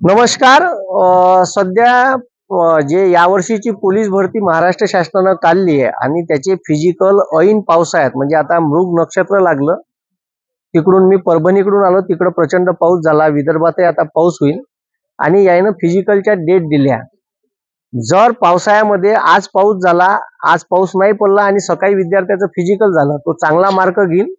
नमस्कार. सध्या जे यावर्षीची पोलीस भरती महाराष्ट्र शासनानं काढली आहे आणि त्याचे फिजिकल ऐन पावसाळ्यात म्हणजे आता मृग नक्षत्र लागलं. तिकडून मी परभणीकडून आलो तिकडं प्रचंड पाऊस झाला विदर्भातही आता पाऊस होईल. आणि यानं फिजिकलच्या डेट दिल्या. जर पावसाळ्यामध्ये आज पाऊस झाला आज पाऊस नाही पडला आणि सकाळी विद्यार्थ्याचं फिजिकल झालं तो चांगला मार्क घेईल.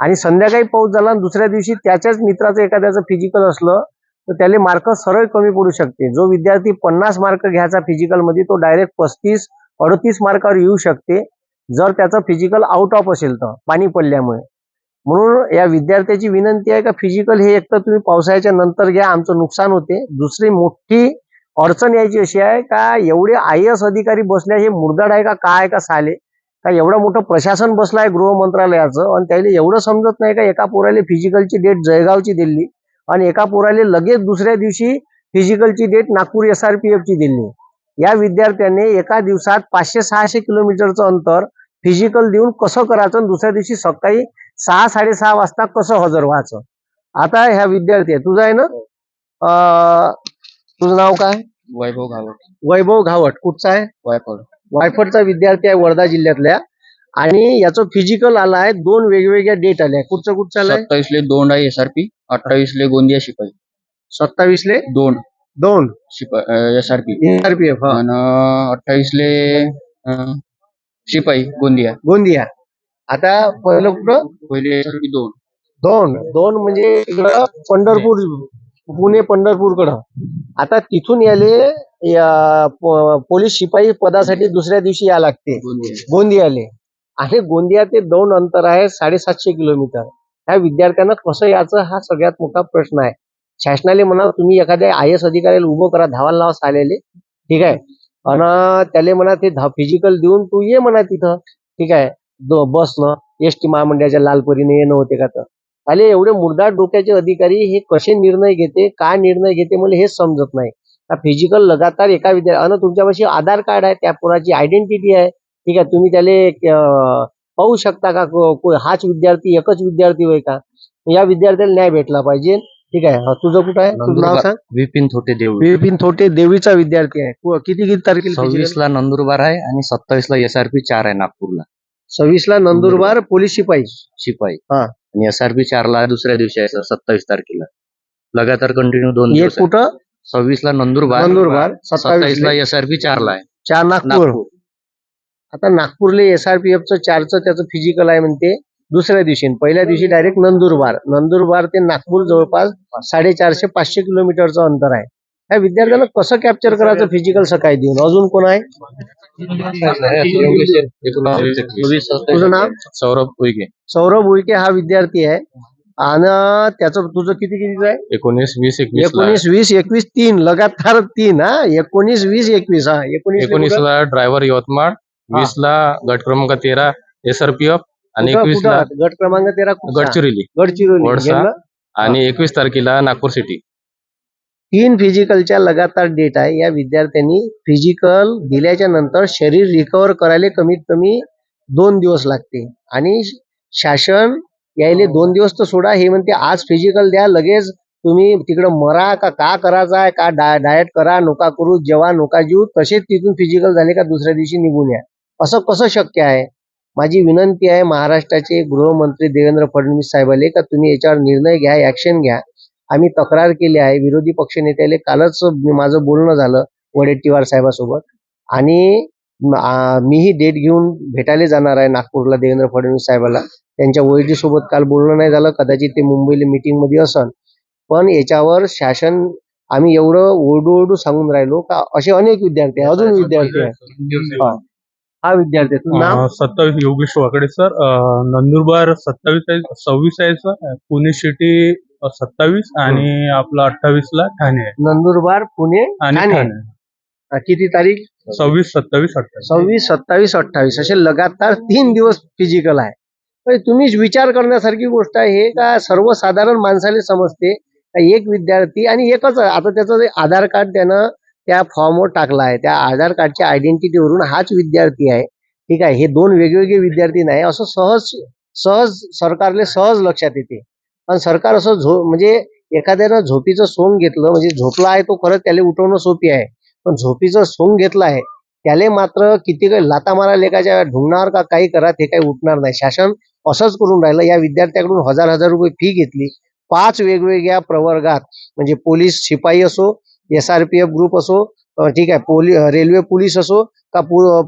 आणि संध्याकाळी पाऊस झाला आणि दुसऱ्या दिवशी त्याच्याच मित्राचं एखाद्याचं फिजिकल असलं तर त्याला मार्क सरळ कमी पडू शकते. जो विद्यार्थी पन्नास मार्क घ्यायचा फिजिकलमध्ये तो डायरेक्ट पस्तीस अडतीस मार्कावर येऊ शकते. जर त्याचं फिजिकल आउट ऑफ असेल तर पाणी पडल्यामुळे. म्हणून या विद्यार्थ्याची विनंती आहे का फिजिकल हे एक तर तुम्ही पावसाळ्याच्या नंतर घ्या आमचं नुकसान होते. दुसरी मोठी अडचण यायची अशी आहे का एवढे आय एस अधिकारी बसले हे मुरदाड आहे का काय का साले? का एवढं मोठं प्रशासन बसलं आहे गृह मंत्रालयाचं आणि त्याला एवढं समजत नाही का एका पोराला फिजिकलची डेट जळगावची दिली. आणि एका पोराला लगेच दुसऱ्या दिवशी फिजिकलची date Nagpur S R P F ची दिली. या विद्यार्थ्याने एका दिवसात पाचशे सहाशे किलोमीटरचं अंतर फिजिकल देऊन कसं करायचं आणि दुसऱ्या दिवशी सकाळी सहा साडेसहा वाजता कसं हजर व्हायचं. आता ह्या विद्यार्थी आहे. तुझं आहे ना? अं, तुझं नाव काय? वैभव घावट. वैभव घावट. कुठचा आहे? वायफळ. वायफडचा विद्यार्थी आहे वर्धा जिल्ह्यातल्या. आणि याचं फिजिकल आला आहे दोन वेगवेगळ्या डेट आल्या कुठचं कुठचं आलंय सत्तावीस ले दोन आहे एसआरपी अठ्ठावीस ले गोंदिया शिपाई. सत्तावीस ले दोन? दोन शिपाई एसआरपी एसआरपीएफ आणि अठ्ठावीस ले अं, शिपाई गोंदिया. गोंदिया. आता पहिलं कुठं? पहिले एसआरपी दोन. दोन. दोन म्हणजे इकडं पंढरपूर पुणे पंढरपूरकडं. आता तिथून याले या प- पोलीस शिपाई पदासाठी दुसऱ्या दिवशी या लागते. गोंदिया. गोंदियाले. आणि गोंदिया ते दोन अंतर आहे साडेसातशे किलोमीटर. ह्या विद्यार्थ्यांना कसं याचं हा सगळ्यात मोठा प्रश्न आहे. शासनाने म्हणा तुम्ही एखाद्या आय एस अधिकाऱ्याला उभं करा धावाला लावा आलेले ठीक आहे? आणि त्याला म्हणा ते फिजिकल देऊन तू ये म्हणा तिथं. ठीक आहे? दो बसनं एस टी महामंडळाच्या लालपरीने येणं होते का तर. आले एवढे मुर्दार डोक्याचे अधिकारी हे कसे निर्णय घेते काय निर्णय घेते मला हेच समजत नाही. फिजिकल लगातार एका विद्यार्थी आणि तुमच्यापाशी आधार कार्ड आहे त्या पोराची आयडेंटिटी आहे. ठीक आहे तुम्ही त्याला पाहू शकता का हाच विद्यार्थी एकच विद्यार्थी होय का? या विद्यार्थ्याला न्याय भेटला पाहिजे. ठीक आहे हा, तुझं कुठं आहे? तुझं नाव. सांग. विपिन थोटे देऊ विपिन थोटे देवीचा विद्यार्थी आहे. किती किती तारखेला सव्वीस ला नंदुरबार आहे आणि सत्तावीस ला एसआरपी चार आहे नागपूरला. सव्वीस ला नंदुरबार पोलीस शिपाई. शिपाई. हा. आणि एसआरपी चार ला दुसऱ्या दिवशी आहे सर सत्तावीस तारखेला. लगातार कंटिन्यू दोन दिवस. कुठं? सव्वीस ला नंदुरबार नंदुरबार सत्तावीस ला एसआरपी चार ला आहे. चार नागपूर. आता नागपूरला एसआरपीएफ चं चारचं त्याचं फिजिकल आहे म्हणते दुसऱ्या दिवशी. पहिल्या दिवशी डायरेक्ट नंदुरबार. नंदुरबार ते नागपूर जवळपास साडेचारशे पाचशे किलोमीटरचं अंतर आहे. या विद्यार्थ्यांना कसं कॅप्चर करायचं फिजिकल सकाळी देऊन? अजून कोण आहे? तुझं नाव? सौरभ उईके. सौरभ उईके हा विद्यार्थी आहे. आणि त्याचं तुझं किती किती आहे? एकोणीस वीस एकोणीस वीस एकवीस तीन. लगातार तीन हा. एकोणीस वीस एकवीस हा. एकोणीस एकोणीस ला ड्रायव्हर यवतमाळ. वीस ला गट क्रमांक तेरा एसआरपीएफ आणि एकवीस ला गट क्रमांक तेरा कुठचा? गडचिरोली. गडचिरोली. वडसा. आणि एकवीस तारखेला नागपूर सिटी तीन फिजिकलच्या लगातार डेट आहे. या विद्यार्थ्यांनी फिजिकल दिल्याच्या नंतर शरीर रिकवर करायला कमीत कमी दोन दिवस लागते. आणि शासन यायले दोन दिवस तर सोडा. हे म्हणते आज फिजिकल द्या. लगेच तुम्ही तिकडं मरा का का करायचं आहे? का डा डाएट करा नोका करू जेवा नोका जीव. तसेच तिथून फिजिकल झाले का दुसऱ्या दिवशी निघून या. असं कसं शक्य आहे? माझी विनंती आहे महाराष्ट्राचे गृहमंत्री देवेंद्र फडणवीस साहेबाले का तुम्ही याच्यावर निर्णय घ्या ऍक्शन घ्या. आम्ही तक्रार केली आहे विरोधी पक्षनेत्याले कालच माझं बोलणं झालं वडेट्टीवार साहेबासोबत. आणि मीही डेट घेऊन भेटायला जाणार आहे नागपूरला देवेंद्र फडणवीस साहेबाला. त्यांच्या ओएडी सोबत काल बोलणं नाही झालं कदाचित ते मुंबईला मीटिंगमध्ये असन. पण याच्यावर शासन आम्ही एवढं ओरडू ओरडू सांगून राहिलो का असे अनेक विद्यार्थी आहे अजून विद्यार्थी आहे हा. विद्यार्थी नाव? सत्तावीस योगेश वाकडे सर. नंदुरबार सत्तावीस आहे सव्वीस आहे सर. पुणे सिटी सत्तावीस आणि आपलं अठ्ठावीस ला ठाणे आहे. नंदुरबार पुणे आणि ठाणे. ठाणे. हा, किती तारीख? सव्वीस सत्तावीस अठ्ठावीस. सव्वीस सत्तावीस अठ्ठावीस. असे लगातार तीन दिवस फिजिकल आहे. तर तुम्ही विचार करण्यासारखी गोष्ट आहे. हे का सर्वसाधारण माणसाला समजते? का एक विद्यार्थी आणि एकच. आता त्याचं जे आधार कार्ड त्यानं त्या फॉर्मवर टाकला आहे. त्या आधार कार्डच्या आयडेंटिटीवरून हाच विद्यार्थी आहे. ठीक आहे? हे दोन वेगवेगळे विद्यार्थी नाही. असं सहज सहज सरकारले सहज लक्षात येते. आणि सरकार असं झो म्हणजे एखाद्यानं झोपीचं सोंग घेतलं म्हणजे झोपला आहे तो खरंच त्याला उठवणं सोपी आहे. पण झोपीचं सोंग घेतलं आहे त्याले मात्र किती काही लाता मारा लेखाच्या ढुंगणार का काही करा ते काही उठणार नाही. शासन असंच करून राहिलं. या विद्यार्थ्याकडून हजार हजार रुपये फी घेतली. पाच वेगवेगळ्या प्रवर्गात म्हणजे पोलीस शिपाई असो S R P F group असो ठीक आहे पोली रेल्वे पोलीस असो का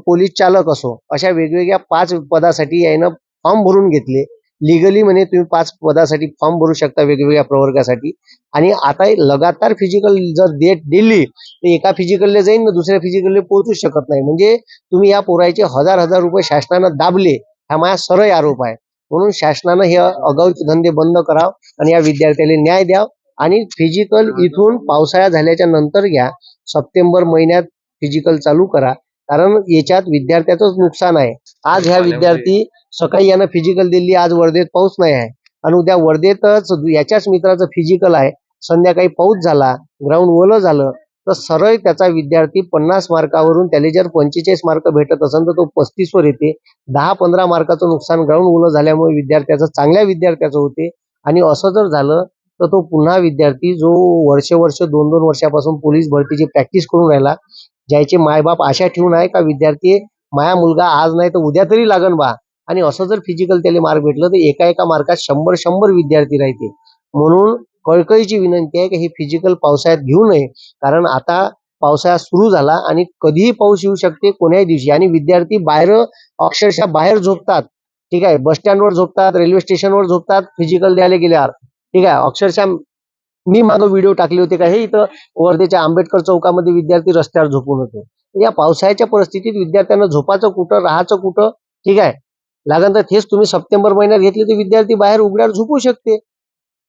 पोलीस चालक असो अशा वेगवेगळ्या पाच पदासाठी यानं फॉर्म भरून घेतले. लिगली म्हणे तुम्ही पाच पदासाठी फॉर्म भरू शकता वेगवेगळ्या प्रवर्गासाठी. आणि आता लगातार फिजिकल जर डेट दिली तर एका फिजिकलला जाईन ना दुसऱ्या फिजिकलला पोहोचू शकत नाही. म्हणजे तुम्ही या पोरायचे हजार हजार रुपये शासनानं दाबले हा माझा सरळ आरोप आहे. म्हणून शासनानं हे अगाऊचे धंदे बंद कराव आणि या विद्यार्थ्याला न्याय द्याव. आणि फिजिकल इथून पावसाळा झाल्याच्यानंतर घ्या. सप्टेंबर महिन्यात फिजिकल चालू करा. कारण याच्यात विद्यार्थ्याचंच नुकसान आहे. आज ह्या विद्यार्थी सकाळी यानं फिजिकल दिली आज वर्धेत पाऊस नाही आहे. आणि उद्या वर्धेतच याच्याच मित्राचं फिजिकल आहे. संध्याकाळी पाऊस झाला ग्राउंड ओलं झालं तर सरळ त्याचा विद्यार्थी पन्नास मार्कावरून त्याला जर पंचेचाळीस मार्क भेटत असेल तर तो पस्तीसवर येते. दहा पंधरा मार्काचं नुकसान ग्राउंड ओलं झाल्यामुळे विद्यार्थ्याचं चांगल्या विद्यार्थ्याचं होते. आणि असं जर झालं तर तो पुन्हा विद्यार्थी जो वर्ष वर्ष दोन दोन वर्षापासून पोलीस भरतीची प्रॅक्टिस करून राहिला ज्याचे मायबाप आशा ठेवून आहे का विद्यार्थी माया मुलगा आज नाही तर उद्या तरी लागन बा. आणि असं जर फिजिकल त्याला मार्क भेटलं तर एका एका मार्कात शंभर शंभर विद्यार्थी राहते. म्हणून कळकळीची विनंती आहे की हे फिजिकल पावसाळ्यात घेऊ नये कारण आता पावसाळा सुरू झाला आणि कधीही पाऊस येऊ शकते कोण्याही दिवशी. आणि विद्यार्थी बाहेर अक्षरशः बाहेर झोपतात. ठीक आहे बस स्टँडवर झोपतात रेल्वे स्टेशनवर झोपतात फिजिकल द्यायला गेल्यावर. ठीक आहे? अक्षरशः मी मागं व्हिडिओ टाकले होते का हे इथं वर्धेच्या आंबेडकर चौकामध्ये विद्यार्थी रस्त्यावर झोपून होते. तर या पावसाळ्याच्या परिस्थितीत विद्यार्थ्यांना झोपाचं कुठं राहायचं कुठं ठीक आहे? लागन तर हेच तुम्ही सप्टेंबर महिन्यात घेतले तर विद्यार्थी बाहेर उघड्यावर झोपू शकते.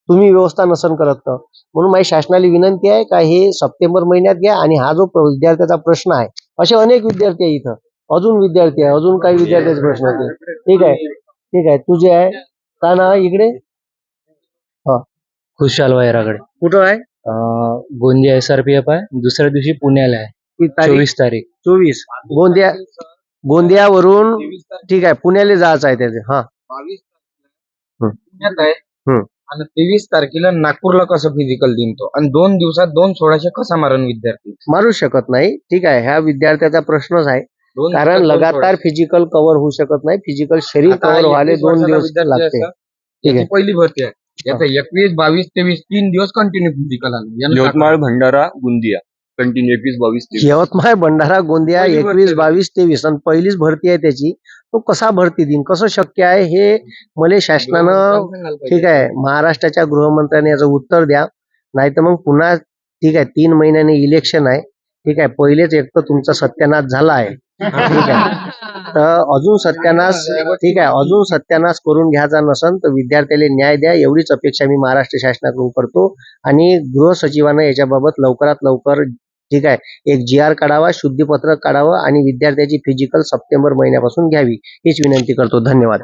तुम्ही व्यवस्था नसन करत तर. म्हणून माझी शासनाला विनंती आहे का हे सप्टेंबर महिन्यात घ्या आणि हा जो विद्यार्थ्याचा प्रश्न आहे असे अनेक विद्यार्थी आहे इथं. अजून विद्यार्थी आहे अजून काही विद्यार्थ्याचे प्रश्न होते ठीक आहे? ठीक आहे? तुझे आहे? का ना इकडे? खुशाल वैराकडे कुठं आहे? अं, गोंदिया एसआरपीएफ आहे दुसऱ्या दिवशी पुण्याला आहे. ती तारीख? चोवीस तारीख. चोवीस. गोंदिया गोंदियावरून ठीक आहे पुण्याला जायचं आहे त्याचे हा. बावीस हं. पुण्यात आहे. हं. आणि तेवीस तारखेला नागपूरला कसं फिजिकल देईन तो आणि दोन दिवसात दोन सोळाशे कसा मारण विद्यार्थी? मारू शकत नाही. ठीक आहे ह्या विद्यार्थ्याचा प्रश्नच आहे. दोन कारण दिवसात दोन लगातार फिजिकल कव्हर होऊ शकत नाही. फिजिकल शरीर आता कव्हर व्हायला 21 दोन वर्षाचा दिवस विद्यार्थी लागते. ठीक आहे. पहिली भरती आहे. याचा एकवीस बावीस तेवीस तीन दिवस कंटिन्यू फिजिकल आलं. यवतमाळ भंडारा गोंदिया. कंटिन्यू एकवीस बावीस तेवीस. यवतमाळ भंडारा गोंदिया एकवीस. बावीस तेवीस आणि पहिलीच भरती आहे त्याची. तो कसा भरती देईन कसं शक्य आहे? हे मला शासनानं. ठीक आहे. महाराष्ट्राच्या गृहमंत्र्यांनी याचं उत्तर द्या. नाही तर मग पुन्हा ठीक आहे तीन महिन्याने इलेक्शन आहे. ठीक आहे. पहिलेच एक तर तुमचा सत्यानाश झाला आहे. तर अजून सत्यानाश ठीक आहे अजून सत्यानाश करून घ्यायचा नसन तर विद्यार्थ्याला न्याय द्या एवढीच अपेक्षा मी महाराष्ट्र शासनाकडून करतो. आणि गृह सचिवांना याच्याबाबत लवकरात लवकर ठीक आहे एक जी आर काढावा शुद्धीपत्रक काढावं आणि विद्यार्थ्याची फिजिकल सप्टेंबर महिन्यापासून घ्यावी हीच विनंती करतो. धन्यवाद.